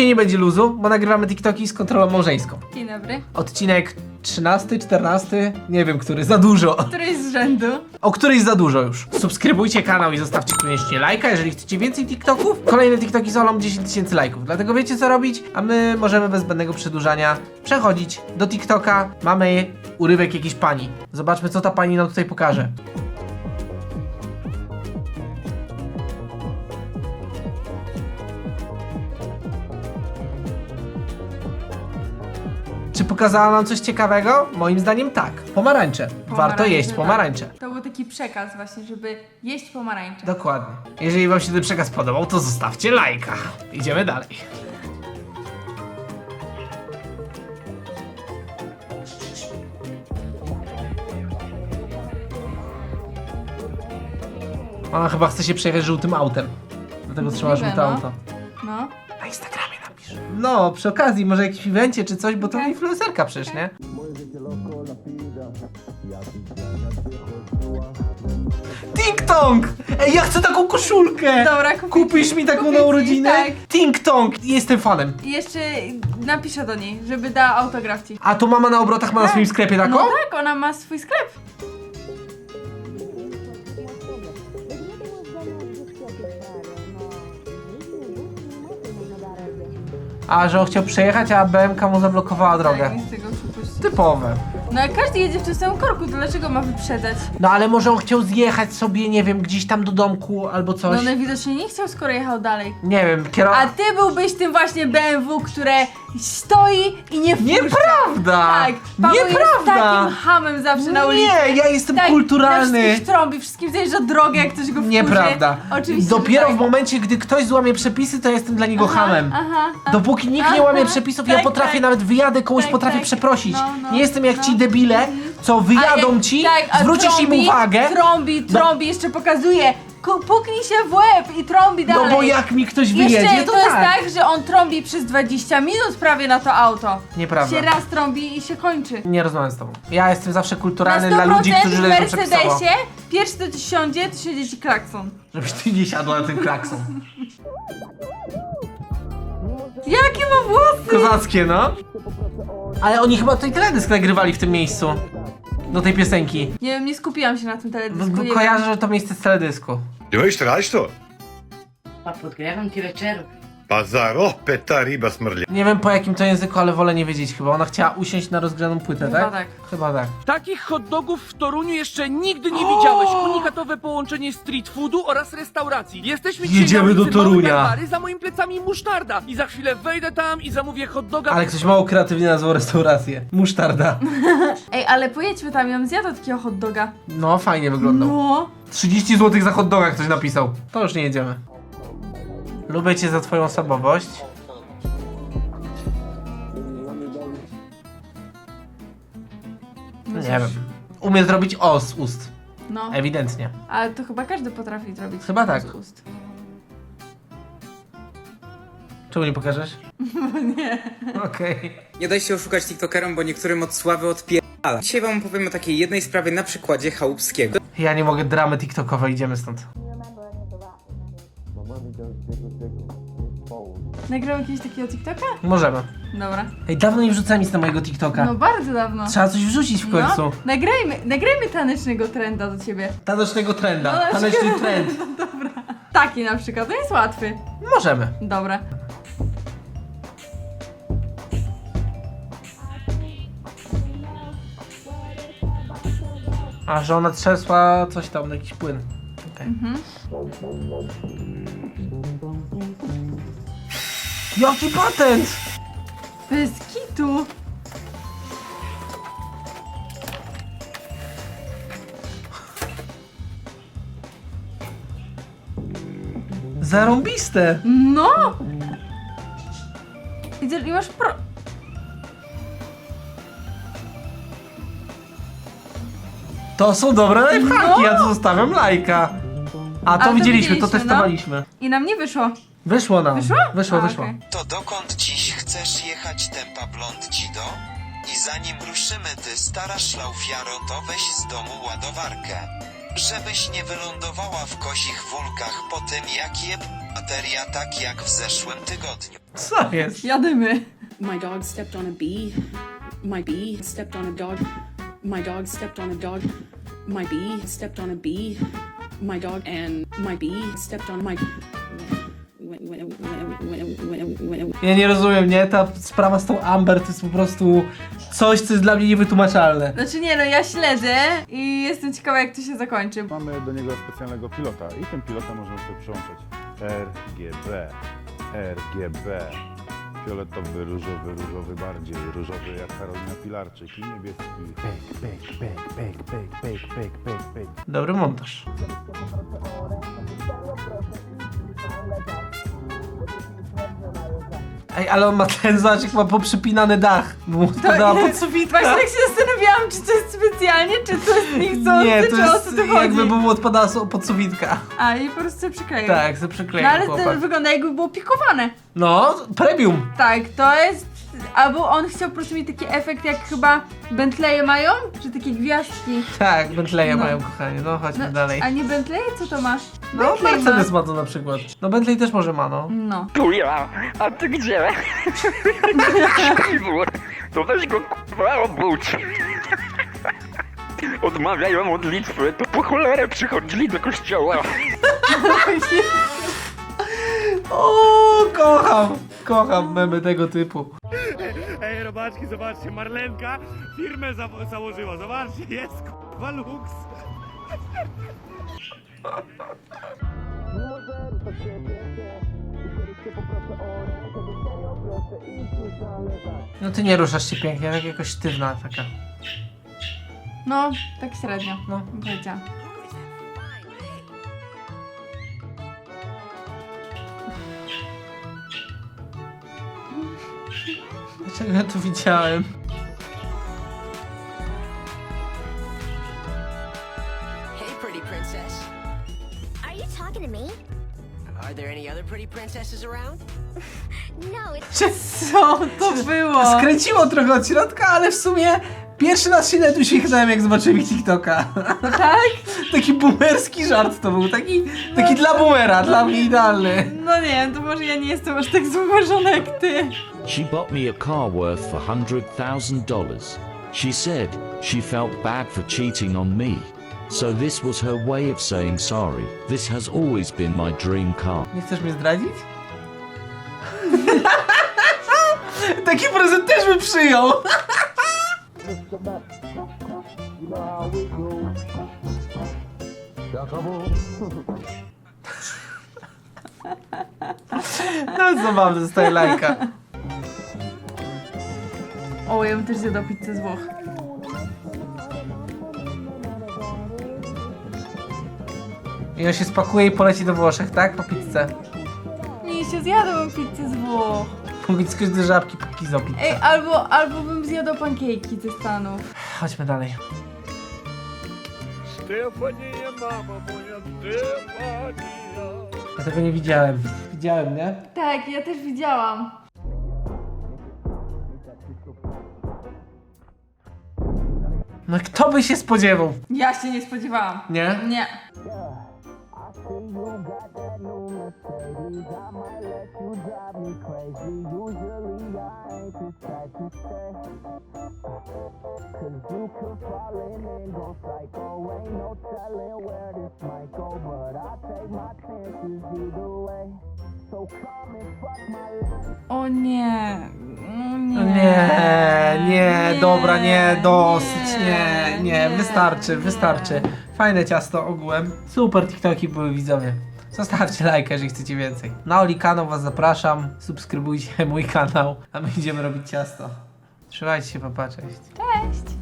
Dzisiaj nie będzie luzu, bo nagrywamy TikToki z kontrolą małżeńską. Dzień dobry. Odcinek 13, 14, nie wiem który, za dużo. Któryś z rzędu. O któryś za dużo już. Subskrybujcie kanał i zostawcie koniecznie lajka, jeżeli chcecie więcej TikToków. Kolejne TikToki z Olą 10 tysięcy lajków, dlatego wiecie co robić, a my możemy bez zbędnego przedłużania przechodzić do TikToka. Mamy urywek jakiejś pani. Zobaczmy co ta pani nam tutaj pokaże. Pokazała nam coś ciekawego? Moim zdaniem tak. Pomarańcze. Warto Pomarańcze, jeść tak. pomarańcze. To był taki przekaz właśnie, żeby jeść pomarańcze. Dokładnie. Jeżeli wam się ten przekaz podobał, to zostawcie lajka. Idziemy dalej. Ona chyba chce się przejechać żółtym autem. Dlatego trzyma Możliwe, żółte no. auto. No. Na Instagramie napisz. No, przy okazji, może jakiś evencie czy coś, bo to Okej. influencerka przecież, nie? Ting Tong! Ej, ja chcę taką koszulkę! Dobra, kupię Kupisz ci- mi taką kupię na ci, urodziny? Tak. Ting Tong! Jestem fanem. I jeszcze napiszę do niej, żeby dała autograf ci. A to mama na obrotach ma na Tak. swoim sklepie taką? No tak, ona ma swój sklep. A, że on chciał przejechać, a BMK mu zablokowała drogę. Tak, nie z tego przypuścić. Typowe. No jak każdy jedzie w tym samym korku, to dlaczego ma wyprzedzać? No ale może on chciał zjechać sobie, nie wiem, gdzieś tam do domku albo No coś. najwidoczniej nie chciał, skoro jechał dalej. Nie wiem. A ty byłbyś tym właśnie BMW, które stoi i nie wpuszcza. Nieprawda! Tak, Paweł jest Nieprawda! takim hamem zawsze na ulicy. Nie, ja jestem Tak, kulturalny. Na wszystkich trąbi, wszystkim zjeżdża drogę, jak ktoś go wkurzy. Nieprawda. Oczywiście, Dopiero że w tak. momencie, gdy ktoś złamie przepisy, to ja jestem dla niego hamem. Aha, aha. Dopóki nikt nie Aha, łamie przepisów, ja tak, potrafię tak. nawet wyjadę komuś, Tak, potrafię tak. przeprosić. No, no, nie jestem jak no. ci debile, co wyjadą jak- ci, tak, a zwrócisz trąbi, im uwagę. Trąbi, trąbi, jeszcze pokazuje. Ku- Puknij się w łeb i trąbi No dalej. bo jak mi ktoś Jeszcze wyjedzie, to, to jest tak. tak, że on trąbi przez 20 minut prawie na to auto. Nieprawda. Się raz trąbi i się kończy. Nie rozmawiam z tobą. Ja jestem zawsze Na kulturalny 100% dla ludzi, którzy w leżą przepisowo. Mercedesie pierwszy to ci siądzie, to siedzi ci klakson. Żebyś ty nie siadła na ten klakson. Jakie ma włosy? Kozackie, no. Ale oni chyba tutaj teledysk nagrywali w tym miejscu. Do tej piosenki. Nie wiem, nie skupiłam się na tym Bo, teledysku. kojarzę, że to miejsce z teledysku. Byłeś teraz to? Pa podgrywam ci wieczorów. Pa zar opet ta riba smrlja? Nie wiem po jakim to języku, ale wolę nie wiedzieć chyba. Ona chciała usiąść na rozgrzaną płytę, Chyba tak? tak. Chyba tak. Takich hot dogów w Toruniu jeszcze nigdy nie widziałeś. Unikatowe połączenie street foodu oraz restauracji. Jesteśmy dzisiaj Jedziemy na do Małej Torunia. Barbary, za moimi plecami musztarda. I za chwilę wejdę tam i zamówię hot doga. Ale ktoś mało kreatywnie nazwał restaurację. Musztarda. Ej, ale pojedźmy tam, ja bym zjadła takiego hot doga. No, fajnie wyglądał. No. 30 zł za hot doga ktoś napisał. To już nie jedziemy. Lubię cię za twoją osobowość. No Nie wiem. Umie zrobić o z ust. No, Ewidentnie. ale to chyba każdy potrafi zrobić. Chyba tak. z ust. Czemu nie pokażesz? nie. Okej. Nie daj się oszukać TikTokerom, bo niektórym od sławy odpierdala. Dzisiaj wam opowiem o takiej jednej sprawie na przykładzie Chałupskiego. Ja nie mogę dramy TikTokowe, idziemy stąd. Nagrał jakiegoś takiego TikToka? Możemy. Dobra. Ej, dawno nie wrzucałem nic na mojego TikToka. No bardzo dawno. Trzeba coś wrzucić w końcu. No, nagrajmy, nagrajmy tanecznego trenda do ciebie. Tanecznego trenda. No, na Taneczny przykład- trend. Taki na przykład, to jest łatwy. Możemy. Dobra. A, że ona trzesła coś tam, jakiś płyn. Okej. Jaki patent! Bez kitu. Zarąbiste! No! I, ty- i masz pro... To są dobre lifehacki, No. ja tu zostawiam lajka. A to, to widzieliśmy, to widzieliśmy, no. testowaliśmy. I nam nie wyszło. Wyszło nam. Wyszło? Wyszło, A, wyszło. okej. To dokąd dziś chcesz jechać tempa blond Cido? I zanim ruszymy ty stara szlaufiaro to weź z domu ładowarkę. Żebyś nie wylądowała w kozich wulkach po tym jak je bateria tak jak w zeszłym tygodniu. Co jest? Jadymy. My dog stepped on a bee. My bee stepped on a dog. My dog stepped on a dog. My bee stepped on a bee. My dog and my bee stepped on my. Ja nie rozumiem, nie? Ta sprawa z tą Amber to jest po prostu coś, co jest dla mnie niewytłumaczalne. Znaczy nie no, ja śledzę i jestem ciekawa jak to się zakończy. Mamy do niego specjalnego pilota i tym pilotem możemy sobie przełączać RGB, RGB, fioletowy, różowy, różowy bardziej, różowy jak Karolina Pilarczyk i niebieski pek, pek, pek, pek, pek, pek, pek, pek, pek. Dobry montaż. Ej, ale on ma ten, zobacz, jak ma poprzypinany dach. Bo mu podała pod sufitka. Właśnie tak się zastanawiałam, czy to jest specjalnie, czy to jest niechcący, Nie, to czy o jest co tu chodzi. jakby mu odpadała pod sufitka. A i po prostu przykleił. Tak, ze No ale chłopak. to wygląda jakby było pikowane. No, premium. Tak, to jest... Albo on chciał po prostu mieć taki efekt, jak chyba Bentleye mają, czy takie gwiazdki. Tak, Bentleye No. mają, kochanie. No, chodźmy No, dalej. A nie Bentleye? Co to masz? No, Bentley Mercedes ma to na przykład. No, Bentley też może ma, no. No. Tu ja, a ty gdzie? Szkibur, to weź go kurwa obudź. Odmawiają modlitwy, to po cholerę przychodzili do kościoła. O, kocham. Kocham memy tego typu. Ej, robaczki, zobaczcie, Marlenka firmę za założyła, zobaczcie, jest k***wa luks. No ty nie ruszasz się pięknie, tak jakoś sztywna taka. No, tak średnio. No. bym Dlaczego ja to widziałem? Hey, pretty princess. Are you talking to me? Are there any other pretty princesses around? No, it's Co to było? Skręciło trochę od środka, ale w sumie pierwszy raz się nawet uśmiechnąłem, jak zobaczyłem ich TikToka. Tak? taki boomerski żart to był, taki, taki dla boomera, dla mnie idealny. No nie, to może ja nie jestem aż tak zauważona jak ty. She bought me a car worth $100,000. She said she felt bad for cheating on me. So this was her way of saying sorry. This has always been my dream car. Nie chcesz mnie zdradzić? Taki prezent też bym przyjął. No zabawne, zostaje lajka. O, ja bym też zjadła pizzę z Włoch. I on się spakuje i poleci do Włoszech, tak? Po pizzę. Nie, się zjadłam pizzę z Włoch. Mógł skoczyć do żabki, póki pizzę. Ej, albo, albo bym zjadła pancake'i ze Stanów. Chodźmy dalej. Stefania, mama moja, Stefania. Ja tego nie widziałem. Widziałem, nie? Tak, ja też widziałam. No kto by się spodziewał? Ja się nie spodziewałam. Nie? Nie. Sometimes I might let you drive me crazy. Usually I ain't to stay. Cause you could fall in and go psycho. Ain't no telling where this might go, but I take my chances either way. O nie. O nie. Nie, nie, dobra, nie, dosyć, nie, nie, wystarczy, wystarczy. Fajne ciasto ogółem. Super TikToki były widzowie. Zostawcie lajka, jeżeli chcecie więcej. Na Oli kanał was zapraszam. Subskrybujcie mój kanał, a my idziemy robić ciasto. Trzymajcie się, papa, cześć. Cześć.